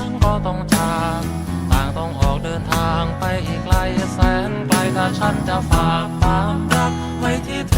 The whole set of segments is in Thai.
างก็ต้องจากต่างต้องออกเดินทางไปอีกไกลแสนไกลถ้าฉันจะฝากความรักไว้ที่เธอ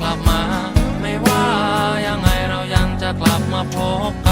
กลับมา ไม่ว่ายังไงเรายังจะกลับมาพบกัน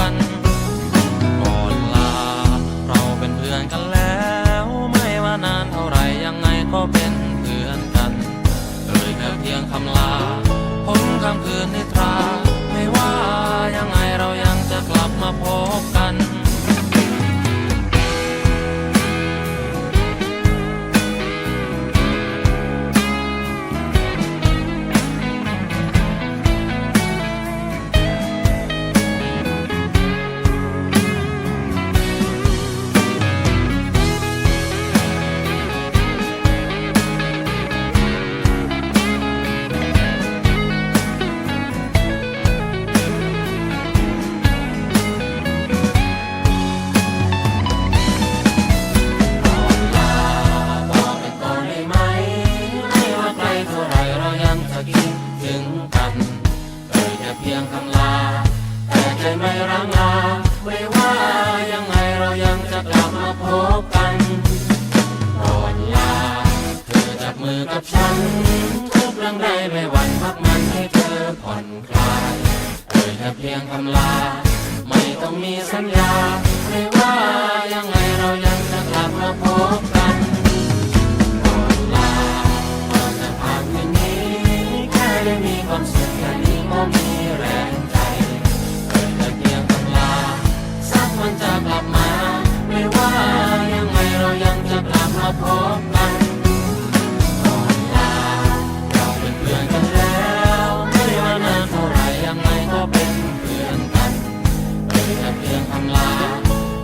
ัน ทุกเรื่องไดไม่หวั่นพักมันให้เธอผ่อนคลายเอ่ยแค่เพียงคำลา ไม่ต้องมีสัญญา ไม่ว่ายังไงเรายังจะกลับมาพบกันก่อนลาก่อนจะผ่านคืนนี้แค่ได้มีความสุขแค่นี้ก็มี ลา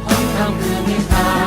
ห้องค่ำคืนนิทาน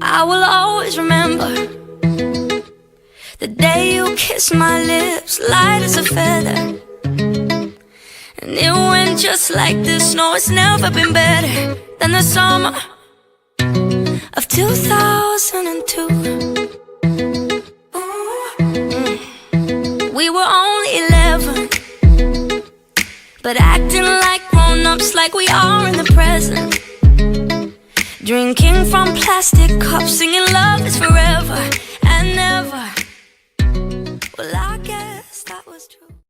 I will always remember the day you kissed my lips, light as a feather. And it went just like this. No, it's never been better than the summer of 2002. We were only 11, but acting like grown ups, like we are in the present. Drinking from plastic cups, singing love is forever and never. Well, I guess that was true.